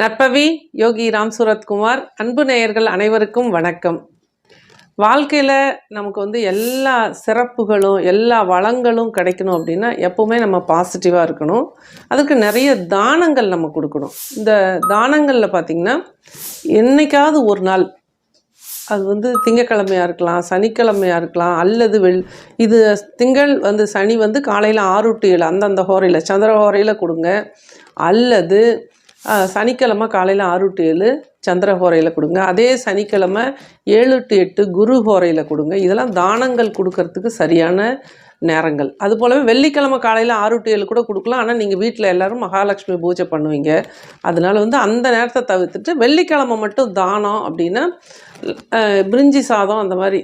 நற்பவி யோகி ராம் சூரத்குமார் அன்பு நேயர்கள் அனைவருக்கும் வணக்கம். வாழ்க்கையில் நமக்கு வந்து எல்லா சிறப்புகளும் எல்லா வளங்களும் கிடைக்கணும் அப்படின்னா எப்போவுமே நம்ம பாசிட்டிவாக இருக்கணும். அதுக்கு நிறைய தானங்கள் நம்ம கொடுக்கணும். இந்த தானங்களில் பார்த்திங்கன்னா என்னைக்காவது ஒரு நாள் அது வந்து திங்கக்கிழமையாக இருக்கலாம் சனிக்கிழமையாக இருக்கலாம் அல்லது வெள் இது திங்கள் வந்து சனி வந்து காலையில் ஆறு டு ஏழு அந்தந்த ஹோரையில் சந்திர ஹோரையில் கொடுங்க. அல்லது சனிக்கிழமை காலையில் ஆறு டு ஏழு சந்திர ஹோரையில் கொடுங்க. அதே சனிக்கிழமை ஏழு டு எட்டு குரு ஹோரையில் கொடுங்க. இதெல்லாம் தானங்கள் கொடுக்கறதுக்கு சரியான நேரங்கள். அது போலவே வெள்ளிக்கிழமை காலையில் ஆறு டு ஏழு கூட கொடுக்கலாம். ஆனால் நீங்கள் வீட்டில் எல்லாரும் மகாலட்சுமி பூஜை பண்ணுவீங்க. அதனால வந்து அந்த நேரத்தை தவிர்த்துட்டு வெள்ளிக்கிழமை மட்டும் தானம் அப்படின்னா பிரிஞ்சி சாதம் அந்த மாதிரி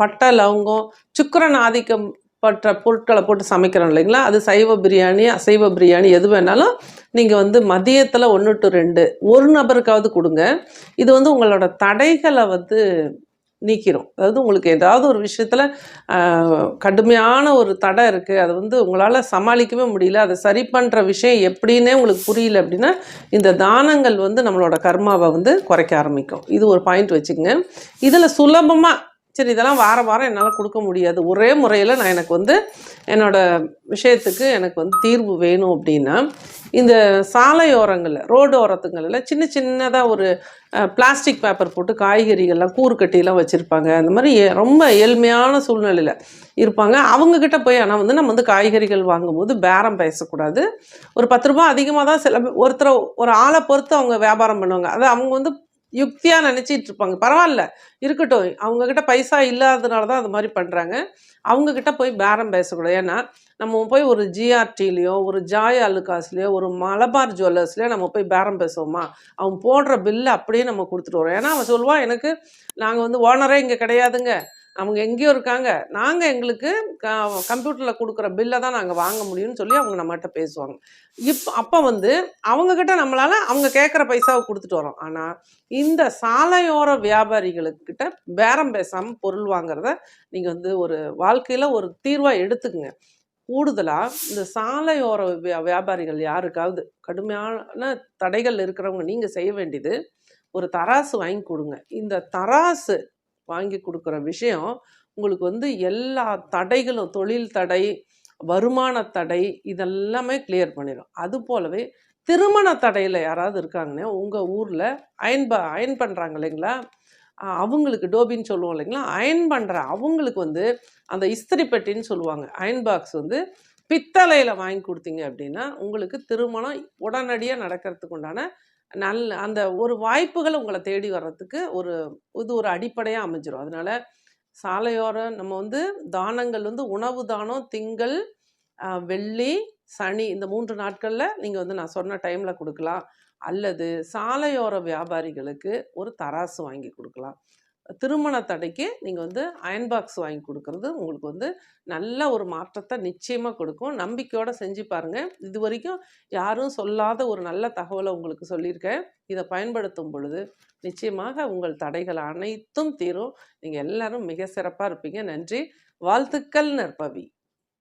பட்டை லவங்கம் சுக்கரன் ஆதிக்கம் பற்ற பொருட்களை போட்டு சமைக்கிறோம் இல்லைங்களா? அது சைவ பிரியாணி அசைவ பிரியாணி எது வேணாலும் நீங்கள் வந்து மதியத்தில் ஒன்று டு ரெண்டு ஒரு நபருக்காவது கொடுங்க. இது வந்து உங்களோட தடைகளை வந்து நீக்கிரும். அதாவது உங்களுக்கு ஏதாவது ஒரு விஷயத்தில் கடுமையான ஒரு தடை இருக்குது அது வந்து உங்களால் சமாளிக்கவே முடியல. அதை சரி பண்ணுற விஷயம் எப்படின்னே உங்களுக்கு புரியல அப்படின்னா இந்த தானங்கள் வந்து நம்மளோட கர்மாவை வந்து குறைக்க ஆரம்பிக்கும். இது ஒரு பாயிண்ட் வச்சுக்கோங்க. இதில் சுலபமாக சரி இதெல்லாம் வாரம் வாரம் என்னால் கொடுக்க முடியாது. ஒரே முறையில் நான் எனக்கு வந்து என்னோட விஷயத்துக்கு எனக்கு வந்து தீர்வு வேணும் அப்படின்னா இந்த சாலையோரங்களில் ரோடு ஓரத்துங்களில் சின்ன சின்னதாக ஒரு பிளாஸ்டிக் பேப்பர் போட்டு காய்கறிகள்லாம் கூறு கட்டிலாம் வச்சுருப்பாங்க. அந்த மாதிரி ஏ- ரொம்ப ஏழ்மையான சூழ்நிலையில் இருப்பாங்க. அவங்கக்கிட்ட போய் ஆனால் வந்து நம்ம வந்து காய்கறிகள் வாங்கும்போது பேரம் பேசக்கூடாது. ஒரு பத்து ரூபா அதிகமாக தான் சில ஒருத்தரை ஒரு ஆளை பொறுத்து அவங்க வியாபாரம் பண்ணுவாங்க. அது அவங்க வந்து யுக்தியாக நினச்சிட்டு இருப்பாங்க பரவாயில்ல இருக்கட்டும். அவங்கக்கிட்ட பைசா இல்லாததுனால தான் அது மாதிரி பண்ணுறாங்க அவங்கக்கிட்ட போய் பேரம் பேசக்கூடாது. ஏன்னா நம்ம போய் ஒரு ஜிஆர்டிலேயோ ஒரு ஜாய் அலுகாஸ்லேயோ ஒரு மலபார் ஜுவல்லர்ஸ்லேயோ நம்ம போய் பேரம் பேசுவோமா? அவன் போடுற பில்லை அப்படியே நம்ம கொடுத்துட்டு வரோம் ஏன்னா அவன் சொல்லுவான் எனக்கு நாங்கள் வந்து ஓனரே இங்கே கிடையாதுங்க. அவங்க எங்கேயோ இருக்காங்க. நாங்கள் எங்களுக்கு கம்ப்யூட்டரில் கொடுக்குற பில்லை தான் நாங்கள் வாங்க முடியும்னு சொல்லி அவங்க நம்மகிட்ட பேசுவாங்க. இப்போ அப்போ வந்து அவங்கக்கிட்ட நம்மளால் அவங்க கேட்குற பைசாவை கொடுத்துட்டு வரோம். ஆனால் இந்த சாலையோர வியாபாரிகளுக்கிட்ட பேரம் பேசாமல் பொருள் வாங்குறத நீங்கள் வந்து ஒரு வாழ்க்கையில் ஒரு தீர்வாக எடுத்துக்கங்க. கூடுதலாக இந்த சாலையோர வியா வியாபாரிகள் யாருக்காவது கடுமையான தடைகள் இருக்கிறவங்க நீங்கள் செய்ய வேண்டியது ஒரு தராசு வாங்கி கொடுங்க. இந்த தராசு வாங்கி கொடுக்குற விஷயம் உங்களுக்கு வந்து எல்லா தடைகளும் தொழில் தடை வருமான தடை இதெல்லாமே கிளியர் பண்ணிடும் அது போலவே திருமண தடையில் யாராவது இருக்காங்கன்னா உங்கள் ஊரில் அயன் ப அயன் பண்ணுறாங்க இல்லைங்களா? அவங்களுக்கு டோபின்னு சொல்லுவோம் இல்லைங்களா? அயன் பண்ணுற அவங்களுக்கு வந்து அந்த இஸ்திரி பெட்டின்னு சொல்லுவாங்க. அயன் பாக்ஸ் வந்து பித்தளையில் வாங்கி கொடுத்தீங்க அப்படின்னா உங்களுக்கு திருமணம் உடனடியாக நடக்கிறதுக்கு உண்டான நல் அந்த ஒரு வாய்ப்புகள் உங்களை தேடி வர்றதுக்கு ஒரு இது ஒரு அடிப்படையாக அமைஞ்சிரும். அதனால சாலையோரம் நம்ம வந்து தானங்கள் வந்து உணவு தானம் திங்கள் வெள்ளி சனி இந்த மூன்று நாட்களில் நீங்கள் வந்து நான் சொன்ன டைமில் கொடுக்கலாம். அல்லது சாலையோர வியாபாரிகளுக்கு ஒரு தராசு வாங்கி கொடுக்கலாம். திருமண தடைக்கு நீங்கள் வந்து அயன் பாக்ஸ் வாங்கி கொடுக்கறது உங்களுக்கு வந்து நல்ல ஒரு மாற்றத்தை நிச்சயமாக கொடுக்கும். நம்பிக்கையோடு செஞ்சு பாருங்கள் இது வரைக்கும் யாரும் சொல்லாத ஒரு நல்ல தகவலை உங்களுக்கு சொல்லியிருக்கேன். இதை பயன்படுத்தும் பொழுது நிச்சயமாக உங்கள் தடைகள் அனைத்தும் தீரும். நீங்கள் எல்லாரும் மிக சிறப்பாக இருப்பீங்க. நன்றி. வாழ்த்துக்கள் நற்பவி.